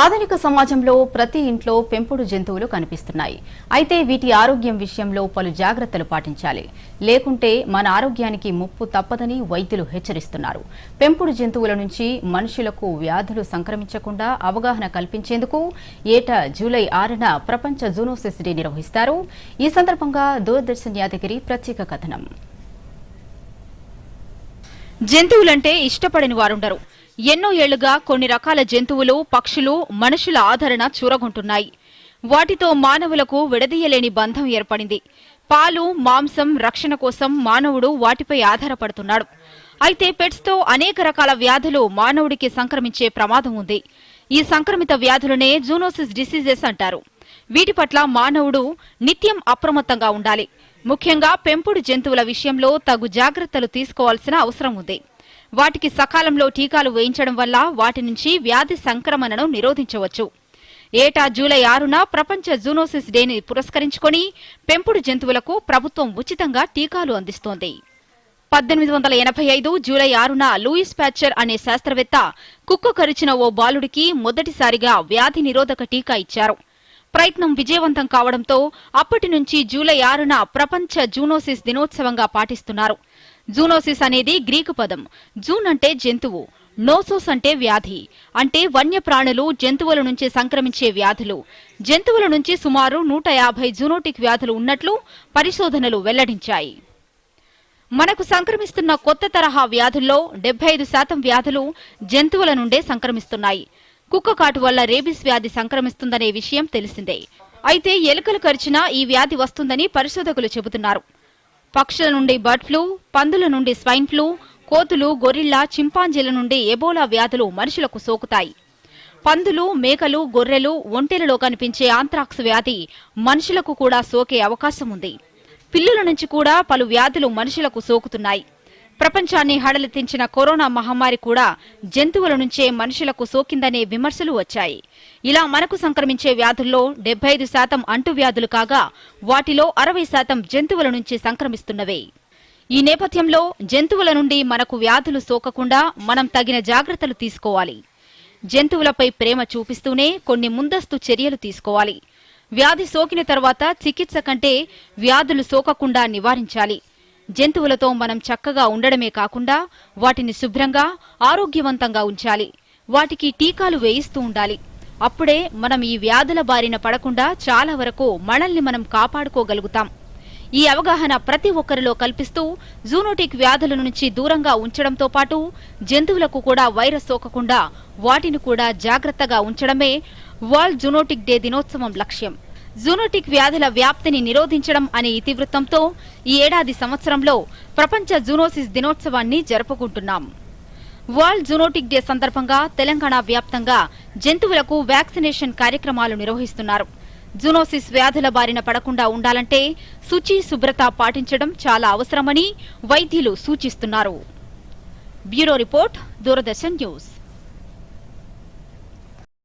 ఆధునిక సమాజంలో ప్రతి ఇంట్లో పెంపుడు జంతువులు కనిపిస్తున్నాయి. అయితే వీటి ఆరోగ్యం విషయంలో పలు జాగ్రత్తలు పాటించాలి. లేకుంటే మన ఆరోగ్యానికి ముప్పు తప్పదని వైద్యులు హెచ్చరిస్తున్నారు. పెంపుడు జంతువుల నుంచి మనుషులకు వ్యాధులు సంక్రమించకుండా అవగాహన కల్పించేందుకు ఏటా జూలై ఆరున ప్రపంచ జూనోసిస్ డే నిర్వహిస్తారు. ఈ సందర్భంగా దూరదర్శన్ యాదగిరి ప్రత్యేక కథనం. జంతువులంటే ఇష్టపడని వారుండరు. ఎన్నో ఏళ్ళుగా కొన్ని రకాల జంతువులు పక్షులు మనుషుల ఆదరణ చూరగొంటున్నాయి. వాటితో మానవులకు విడదీయలేని బంధం ఏర్పడింది. పాలు మాంసం రక్షణ కోసం మానవుడు వాటిపై ఆధారపడుతున్నాడు. అయితే పెట్స్తో అనేక రకాల వ్యాధులు మానవుడికి సంక్రమించే ప్రమాదం ఉంది. ఈ సంక్రమిత వ్యాధులనే జూనోసిస్ డిసీజెస్ అంటారు. వీటి పట్ల మానవుడు నిత్యం అప్రమత్తంగా ఉండాలి. ముఖ్యంగా పెంపుడు జంతువుల విషయంలో తగు జాగ్రత్తలు తీసుకోవాల్సిన అవసరం ఉంది. వాటికి సకాలంలో టీకాలు వేయించడం వల్ల వాటి నుంచి వ్యాధి సంక్రమణను నిరోధించవచ్చు. ఏటా జూలై ఆరున ప్రపంచ జూనోసిస్ డేని పురస్కరించుకొని పెంపుడు జంతువులకు ప్రభుత్వం ఉచితంగా టీకాలు అందిస్తోంది. పద్దెనిమిది వందల ఎనభై ఐదు జూలై ఆరున లూయిస్ ప్యాచర్ అనే శాస్త్రవేత్త కుక్క కరిచిన ఓ బాలుడికి మొదటిసారిగా వ్యాధి నిరోధక టీకా ఇచ్చారు. ప్రయత్నం విజయవంతం కావడంతో అప్పటి నుంచి జూలై ఆరున ప్రపంచ జూనోసిస్ దినోత్సవంగా పాటిస్తున్నారు. జూనోసిస్ అనేది గ్రీకు పదం. జూన్ అంటే జంతువు. నోసోస్ అంటే వ్యాధి. అంటే వన్యప్రాణులు జంతువుల నుంచి సంక్రమించే వ్యాధులు. జంతువుల నుంచి సుమారు నూట యాభై జూనోటిక్ వ్యాధులు ఉన్నట్లు పరిశోధనలు వెల్లడించాయి. మనకు సంక్రమిస్తున్న కొత్త తరహా వ్యాధుల్లో డెబ్బై ఐదు శాతం వ్యాధులు జంతువుల నుండే సంక్రమిస్తున్నాయి. కుక్క కాటు వల్ల రేబిస్ వ్యాధి సంక్రమిస్తుందనే విషయం తెలిసిందే. అయితే ఎలుకలు కరిచినా ఈ వ్యాధి వస్తుందని పరిశోధకులు చెబుతున్నారు. పక్షుల నుండి బర్డ్ ఫ్లూ పందుల నుండి స్వైన్ ఫ్లూ కోతులు గొరిల్లా చింపాంజీల నుండి ఎబోలా వ్యాధులు మనుషులకు సోకుతాయి. పందులు మేకలు గొర్రెలు ఒంటెలలో కనిపించే ఆంత్రాక్స్ వ్యాధి మనుషులకు కూడా సోకే అవకాశం ఉంది. పిల్లుల నుంచి కూడా పలు వ్యాధులు మనుషులకు సోకుతున్నాయి. ప్రపంచాన్ని హడలెత్తించిన కరోనా మహమ్మారి కూడా జంతువుల నుంచే మనుషులకు సోకిందనే విమర్శలు వచ్చాయి. ఇలా మనకు సంక్రమించే వ్యాధుల్లో డెబ్బై ఐదు శాతం అంటువ్యాధులు కాగా వాటిలో అరవై శాతం జంతువుల నుంచి సంక్రమిస్తున్నవే. ఈ నేపథ్యంలో జంతువుల నుండి మనకు వ్యాధులు సోకకుండా మనం తగిన జాగ్రత్తలు తీసుకోవాలి. జంతువులపై ప్రేమ చూపిస్తూనే కొన్ని ముందస్తు చర్యలు తీసుకోవాలి. వ్యాధి సోకిన తర్వాత చికిత్స కంటే వ్యాధులు సోకకుండా నివారించాలి. జంతువులతో మనం చక్కగా ఉండడమే కాకుండా వాటిని శుభ్రంగా ఆరోగ్యవంతంగా ఉంచాలి. వాటికి టీకాలు వేయిస్తూ ఉండాలి. అప్పుడే మనం ఈ వ్యాధుల బారిన పడకుండా చాలా వరకు మనల్ని మనం కాపాడుకోగలుగుతాం. ఈ అవగాహన ప్రతి ఒక్కరిలో కల్పిస్తూ జూనోటిక్ వ్యాధుల నుంచి దూరంగా ఉంచడంతో పాటు జంతువులకు కూడా వైరస్ సోకకుండా వాటిని కూడా జాగ్రత్తగా ఉంచడమే వరల్డ్ జూనోటిక్ డే దినోత్సవం లక్ష్యం. జూనోటిక్ వ్యాధుల వ్యాప్తిని నిరోధించడం అనే ఇతివృత్తంతో ఈ ఏడాది సంవత్సరంలో ప్రపంచ జూనోసిస్ దినోత్సవాన్ని జరుపుకుంటున్నాం. వరల్డ్ జూనోటిక్ డే సందర్భంగా తెలంగాణ వ్యాప్తంగా జంతువులకు వ్యాక్సినేషన్ కార్యక్రమాలు నిర్వహిస్తున్నారు. జూనోసిస్ వ్యాధుల బారిన పడకుండా ఉండాలంటే శుచి శుభ్రత పాటించడం చాలా అవసరమని వైద్యులు సూచిస్తున్నారు. Bureau report Doordarshan news.